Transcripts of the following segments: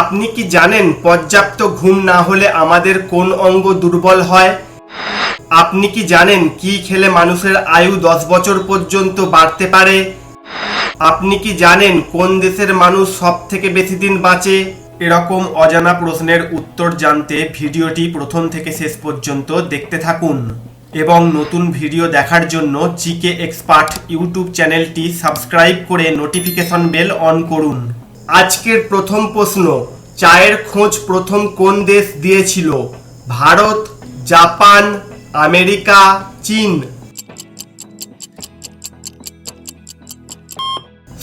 আপনি কি জানেন পর্যাপ্ত ঘুম না হলে আমাদের কোন অঙ্গ দুর্বল হয়? আপনি কি জানেন কি খেলে মানুষের আয়ু দশ বছর পর্যন্ত বাড়তে পারে? আপনি কি জানেন কোন দেশের মানুষ সব থেকে বেশি দিন বাঁচে? এরকম অজানা প্রশ্নের উত্তর জানতে ভিডিওটি প্রথম থেকে শেষ পর্যন্ত দেখতে থাকুন। এবং নতুন ভিডিও দেখার জন্য জিকে এক্সপার্ট ইউটিউব চ্যানেলটি সাবস্ক্রাইব করে নোটিফিকেশন বেল অন করুন। আজকের প্রথম প্রশ্ন, চায়ের খোঁজ প্রথম কোন দেশ দিয়েছিল? ভারত, জাপান, আমেরিকা, চীন?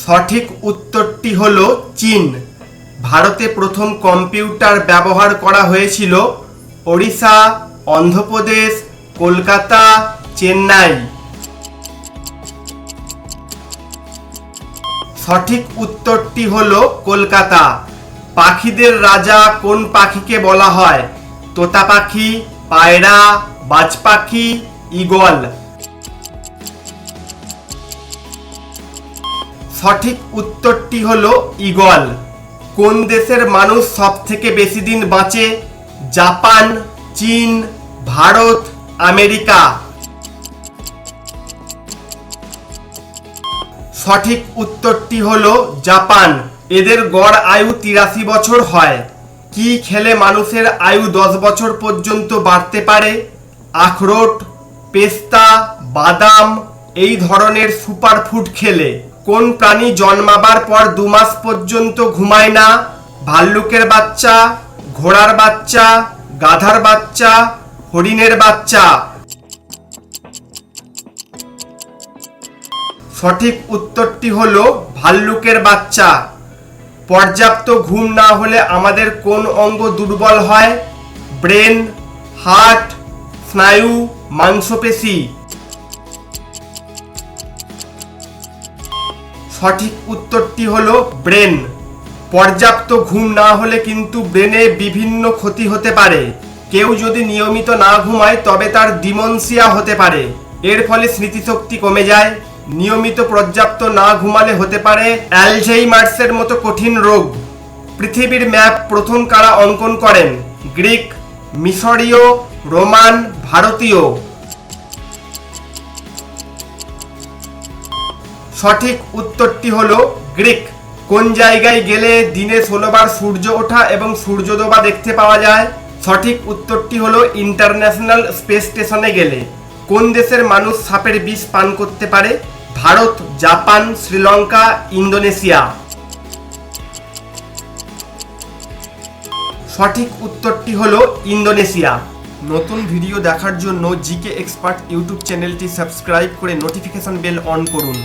সঠিক উত্তরটি হল চীন। ভারতে প্রথম কম্পিউটার ব্যবহার করা হয়েছিল ওড়িশা, অন্ধ্রপ্রদেশ, কলকাতা, চেন্নাই। সঠিক উত্তরটি হল কলকাতা। পাখিদের রাজা কোন পাখিকে বলা হয়? তোতা পাখি, পায়রা বাজ পাখি ঈগল। সঠিক উত্তরটি হলো ঈগল। কোন দেশের মানুষ সব থেকে বেশি দিন বাঁচে? জাপান, চীন, ভারত, আমেরিকা। সঠিক উত্তরটি হল জাপান। এদের গড় আয়ু তিরাশি বছর হয়। কি খেলে মানুষের আয়ু দশ বছর পর্যন্ত বাড়তে পারে? আখরোট, পেস্তা, বাদাম, এই ধরনের সুপারফুড খেলে। কোন প্রাণী জন্মাবার পর দু মাস পর্যন্ত ঘুমায় না? ভাল্লুকের বাচ্চা, ঘোড়ার বাচ্চা, গাধার বাচ্চা, হরিণের বাচ্চা। সঠিক উত্তরটি হলো ভাল্লুকের বাচ্চা। পর্যাপ্ত ঘুম না হলে আমাদের কোন অঙ্গ দুর্বল হয়? ব্রেন, হার্ট, স্নায়ু, মাংসপেশি। সঠিক উত্তরটি হলো ব্রেন। পর্যাপ্ত ঘুম না হলে কিন্তু ব্রেনে বিভিন্ন ক্ষতি হতে পারে। কেউ যদি নিয়মিত না ঘুমায়, তবে তার ডিমনসিয়া হতে পারে। এর ফলে স্মৃতিশক্তি কমে যায়। নিয়মিত পর্যাপ্ত না ঘুমালে হতে পারে অ্যালঝেইমার্সের মতো কঠিন রোগ। পৃথিবীর ম্যাপ প্রথম কারা অঙ্কন করেন? গ্রিক, মিশরীয়, রোমান, ভারতীয়। সঠিক উত্তরটি হল গ্রিক। কোন জায়গায় গেলে দিনে ষোলোবার সূর্য ওঠা এবং সূর্যোদবা দেখতে পাওয়া যায়? সঠিক উত্তরটি হলো ইন্টারন্যাশনাল স্পেস স্টেশনে গেলে। কোন দেশের মানুষ সাপের বিষ পান করতে পারে? Bharat, Japan, Sri Lanka, Indonesia. সঠিক উত্তরটি হল ইন্দোনেশিয়া। নতুন ভিডিও দেখার জন্য জিকে এক্সপার্ট ইউটিউব চ্যানেলটি সাবস্ক্রাইব করে নোটিফিকেশন বেল অন করুন।